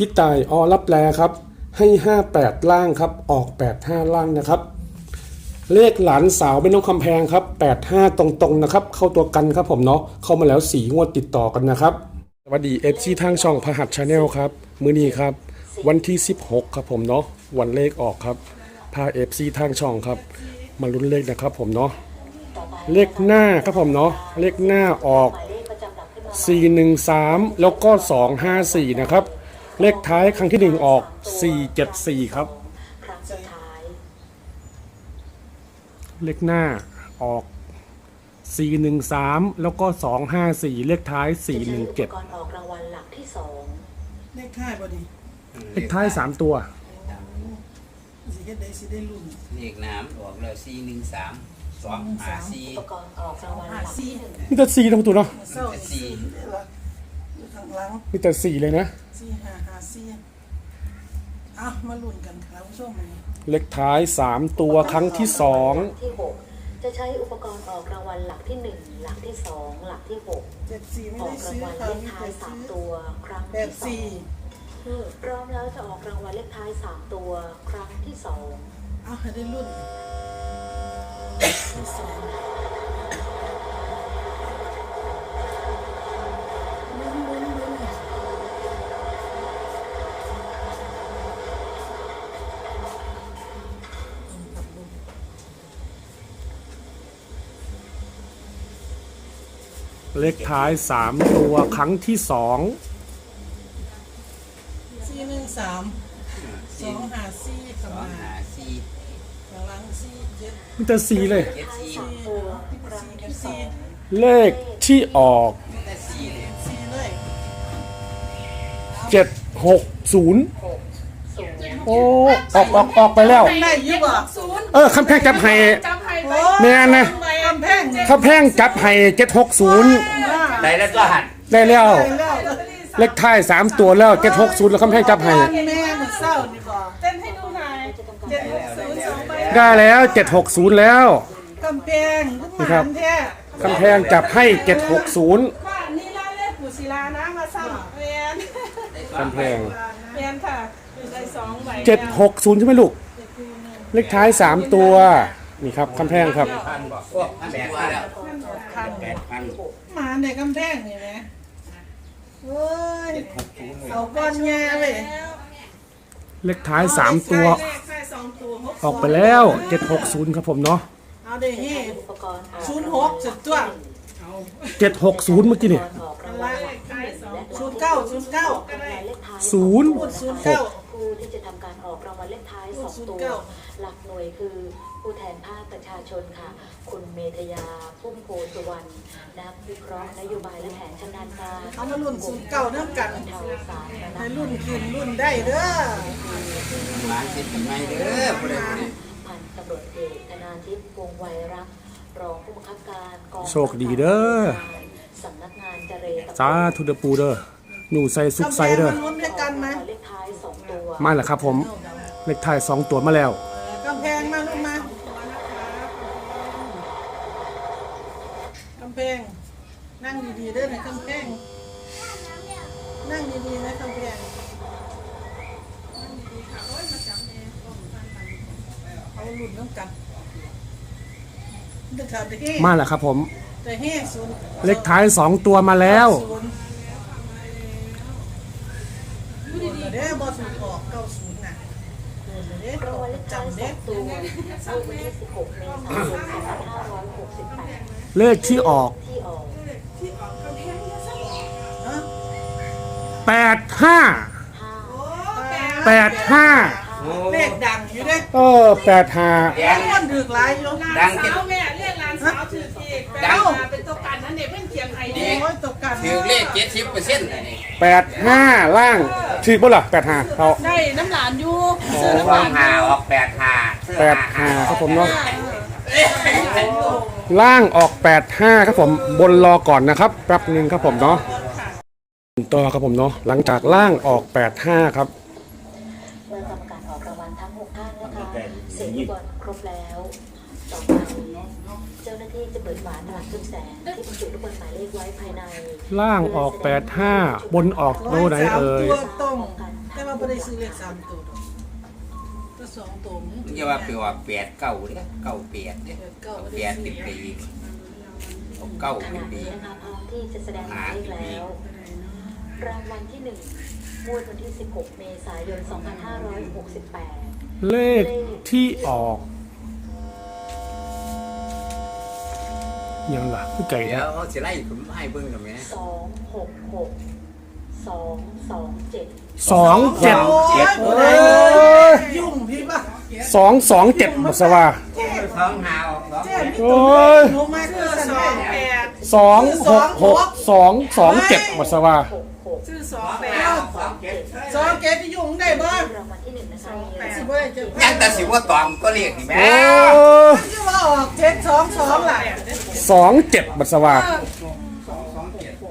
พี่ตายอรับแลครับ ให้ 58 ล่างครับ ออก 85 ล่างนะครับ เลขหลานสาวเป็นน้องคำแพงครับ 85 ตรงๆนะครับ เข้าตัวกันครับผมเนาะเข้ามาแล้วสีงวดติดต่อกันนะครับสวัสดีเอฟซีทางช่องพหัสชาแนลครับมือนี้ครับ วันที่ 16 ครับผมเนาะวันเลขออกครับพาเอฟซีทางช่องครับ มาลุ้นเลขนะครับผมเนาะเลขหน้าครับผมเนาะเลขหน้าออก 413 แล้วก็ 254 นะครับ เลขท้ายครั้งที่1ออก 474 ครับ ครั้งสุดท้าย เลขหน้าออก 413 แล้วก็ 254 เลขท้ายจะใช้อุปก417รณ์ออกรางวัลหลักที่สองเลขท้ายบ่ดีเลขท้าย 3 ตัว สิเฮ็ดได้สิได้รุ่นเลขน้ำออกแล้วสี่หนึ่งสามสองห้าสี่อุปกรณ์ออกรางวัลหลักที่หนึ่งมีแต่4ทั้งตัวเนาะเศร้าสี่ได้ละ อยู่ข้างหลังมีแต่4เลยนะ สี่ห้าห้าสี่เอามาลุ้นกันครับผู้ชมนี่เลขท้าย 3 ตัวครั้งที่หลักที่หกจะใช้อุปกรณ์ออกรางวัลหลักที่หนึ่งหลักที่สองหลักที่หกเจ็ดสี่ไม่ออได้กรางซื้อวัลค่ะเลขมีท้ายแต่สามซื้อตัว ครั้งแปที่ดสอสี่งพร้อมแล้วจะออกรางวัลเลขท้ายสามตัวครั้งที่สอง เอาให้ได้รุ่นลุ้น เลขท้าย 3 ตัวครั้งที่ 2 สี่หนึ่งสามสองห้าสี่ข้างสองหน้าห้าสี่ข้างหลังสี่เจ็ดมีแต่4เลย เจ็ดสี่สามตัวครั้งที่สองเลขที่ออก แต่สี่เลยสี่เลย760หกศูนย์โอ้ ออกออกออกไปแล้ว ได้อยี่บ่ เออคำแพงจับให้โอ้แม่นนะกำแพงเนี่ยคำแพงจับให้760ได้แล้วตัวหันได้แล้วไปแล้วเลขท้าย3ตัวแล้ว760แล้วคำแพงจับให้แม่เหมือนเศร้านี่บ่เต้นให้ดูหน่อยจะทำการเจ็ดหกศูนย์สองใบได้แล้ว760แล้วกำแพงขึ้นนี่มาครับแท้คำแพงจับให้760บ้านนี้ร้านเลขปู่ศิลานะมาซ้ำเรียนคำแพงเรียนค่ะได้สองใบ760ใช่ไหมลูก เลขท้าย3ตัว นี่ครับคำแพงครับ พันบอกพวกแปดพันแล้วแปดพันมาในกำแพงนี่แหมเฮ้ยเอาก้อนยาเลยเลขท้าย3ตัวเลขใช่สองตัวหกออกไปแล้ว760ครับผมเนาะเอาได้เฮ้อุปกรณ์ออกศูนย์หกสุดตัว760เมื่อกี้นี่ออกรางวัลหลักที่หนึ่งและศูนย์เก้าศูนย์เก้ารางวัลเลขท้ายศูนย์พูดศูนย์เก้า ผู้ที่จะทำการออกรางวัลเลขท้ายสองศูนย์ตัวเก้าหลักหน่วยคือผู้แทนภาคประชาชนค่ะ คุณเมธยาพุ่มโพสุวรรณนักวิเคราะห์นโยบายและแผนชำนาญการเอามารุ่นศูนย์เก้าน้ำกันเทาสาธารณให้รุ่นขึ้นรุ่นได้เด้อมาสิบทำไมเด้อผู้ใดผู้ใดพันตำรวจเอกธนาทิพย์วงศ์ไวรักษ์รองผู้บังคับการกองโชคดีเด้อสำนักงานเจรตำรวจสาธุเดอปูเด้อหนูใส่ซุกกำแพใส่งเด้อมันลุ้นด้วยกันไหมเลขท้ายสองตัว มาแล้วครับผมเลขท้าย2ตัวมาแล้วกำแพงมาลูกมากำแพงนั่งดีๆเด้อในกำแพงนั่งดีๆนะกำแพงเอารุ่นน้ำกันเด็กขาดเฮ้มาแล้วครับผมแต่เฮ้ศูนย์เลขท้าย2ตัวมาแล้ว ศูนย์เด้อบอสูนออกเก้าศูนย์น่ะโดนเลยเด้รางวัลเลขท้ายจำสเด้องตัวงวดวันที่16เมษายน2568เลขที่ออก ที่ออกฮะ85ห้าเลขดังอยู่เด้เออ85แดงคนถือกหลายอยู่หลานดังเจ็ด สาวแม่เรียกหลานสาวถืออีกแปลว่าเป็นตัวกันนั่นเด็กเพิ่นเขียนให้เด็ก้ยตกกันถือเลขเจ็ดสิบเปอร์เซ็นต์นี่85 ล่างถือบ่ล่ะ85เขาได้น้ำหลานอยู่ สองห้าออกแปดห้า85ครับผมเนาะล่างออก 85 ครับผมบนรอก่อนนะครับแป๊บหนึงครับผมเนาะต่อครับผมเนาะหลังจากล่างออก 85 ครับเมื่อกรรมการออกรางวัลทั้งหกท่านนะคะเสียงลูกบอลครบแล้วต่อไปเจ้าหน้าที่จะเปิดฝาตลับทึบแสงที่บรรจุลูกบอลหมายเลขไว้ภายใน ล่างออก 85 บนออกโลไหนเอ่ยตัวตรงว่าไม่ได้ซื้อเลขสามตัวดอกก็ สองตัวมึงมันจะว่าไปว่าแปดเก้าเนี่ยเก้าแปดเนี่ยเก้าเอาไม่แปได้ดซื้ติอดไปอีกเอาเก้าขขึ้ณะนไปนี้อีกนะคะพร้อมที่จะแสดงหมายเลขแล้ว รางวัลที่หนึ่งงวดวันที่ 16 เมษายน 2568 เลขที่ออกยังล่ะคือไก่เดี๋ยนะวเขาจะไล่ผมให้เบิ่งกับแม่266 227 สองเจ็ดโอ้ยเอ้ยยุ่งพี่ป่ะ สองสองเจ็ดหมดสว่าสองหาออกสองเจ๊มีโอ้ยหนูมาคือสันสแม่องแปดสองหกหกสองสองเจ็ดหมดสว่า66ชื่อสองแปดสองเกตจะยุ่งได้บ้างรางวัลที่หนึ่งนะคะมีแปดสิบ่ได้จะยังแต่สิว่าตอมก็เรียกนี่แม่โอ้ยจะว่าออกเจ็ดสองสองล่ะสองเจ็ดหมดสว่า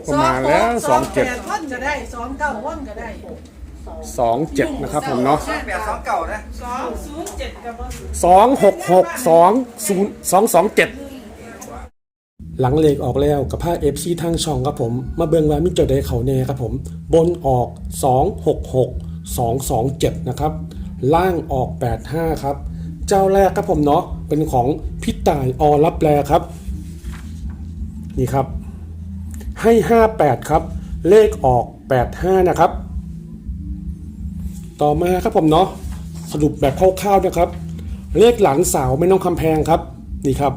ประมาณแล้วสองเจ็ดแปดวันก็ได้สองเก้าวันก็ได้ สองเจ็ดนะครับผมเนาะแปดสองเก้านะสองศูนย์เจ็ดกับว่าสองหกหกสองศูนย์สองสองเจ็ดหลังเลขออกแล้วกับผ้าเอฟซีทางช่องครับผม มาเบิ่งว่ามิจเดเขาแน่ครับผม บนออก 266 227 นะครับ ล่างออก 85 ครับ เจ้าแรกครับผมเนาะเป็นของพี่ต่ายอรับแลครับ นี่ครับ ให้ 58 ครับ เลขออก 85 นะครับ ต่อมาครับผมเนาะสรุปแบบคร่าวๆนะครับ เลขหลานสาวไม่น้องคำแพงครับนี่ครับ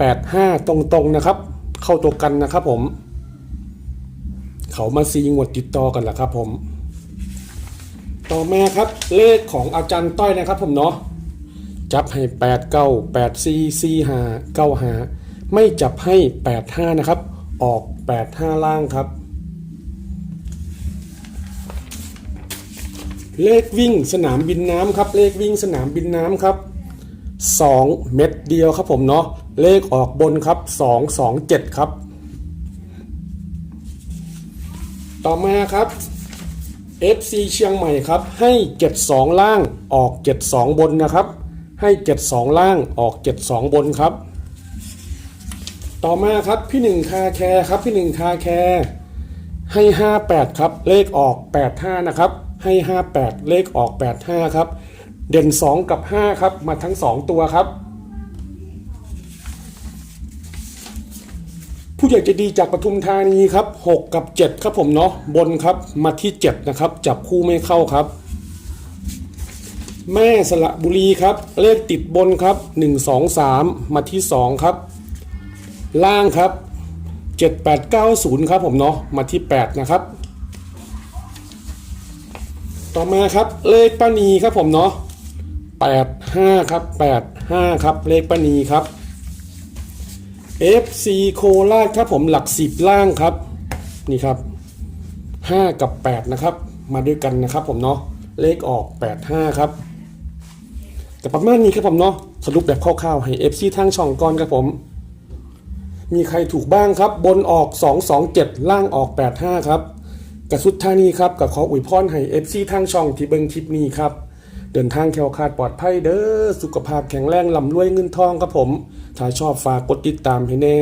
85 ตรงๆนะครับ เข้าตัวกันนะครับผม เขามาซีงวดติดต่อกันแหละครับผม ต่อมาครับเลขของอาจารย์ต้อยนะครับผมเนาะจับให้ 8 9 8 4 4 5 9 5 ไม่จับให้ 85 นะครับ ออก 85 ล่างครับ เลขวิ่งสนามบินน้ำครับ เลขวิ่งสนามบินน้ำครับ 2 เม็ดเดียวครับผมเนาะเลขออกบนครับ 2 2 7 ครับ ต่อมาครับ FC เชียงใหม่ครับ ให้ 72 ล่างออก 72 บนนะครับ ให้ 72 ล่างออก 72 บนครับ ต่อมาครับพี่หนึ่งคาแคร์ครับพี่หนึ่งคาแคร์ให้ 58 ครับ เลขออก 85 นะครับ ให้ 58 เลขออก 85 ครับ เด่น 2 กับ 5 ครับ มาทั้ง 2 ตัวครับ ผู้ใหญ่จะดีจากปทุมธานีครับ 6 กับ 7 ครับผมเนาะบนครับมาที่ 7 นะครับ จับคู่ไม่เข้าครับ แม่สระบุรีครับ เลขติดบนครับ 1 2 3 มาที่ 2 ครับ ล่างครับ 7890 ครับผมเนาะมาที่ 8 นะครับ ต่อมาครับเลขป้านีครับผมเนาะ85ครับ85ครับเลขป้านีครับ FC โคราชครับผมหลัก10ล่างครับนี่ครับ5กับ8นะครับ มาด้วยกันนะครับผมเนาะเลขออก85ครับแต่ประมาณนี้ครับผมเนาะสรุปแบบคร่าวๆให้ FC ทางช่องก่อนครับผม มีใครถูกบ้างครับ บนออก 227 ล่างออก 85 ครับ กระสุดท่านี้ครับกับขออวยพรให้เอฟซีทางช่องที่เบิ้งคลิปนี้ครับ เดินทางแคล้วคลาดปลอดภัยเด้อสุขภาพแข็งแรงลำรวยเงินทองครับผม ถ้าชอบฝากกดติดตามให้แน่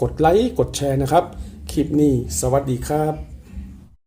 กดไลค์กดแชร์นะครับ คลิปนี้สวัสดีครับ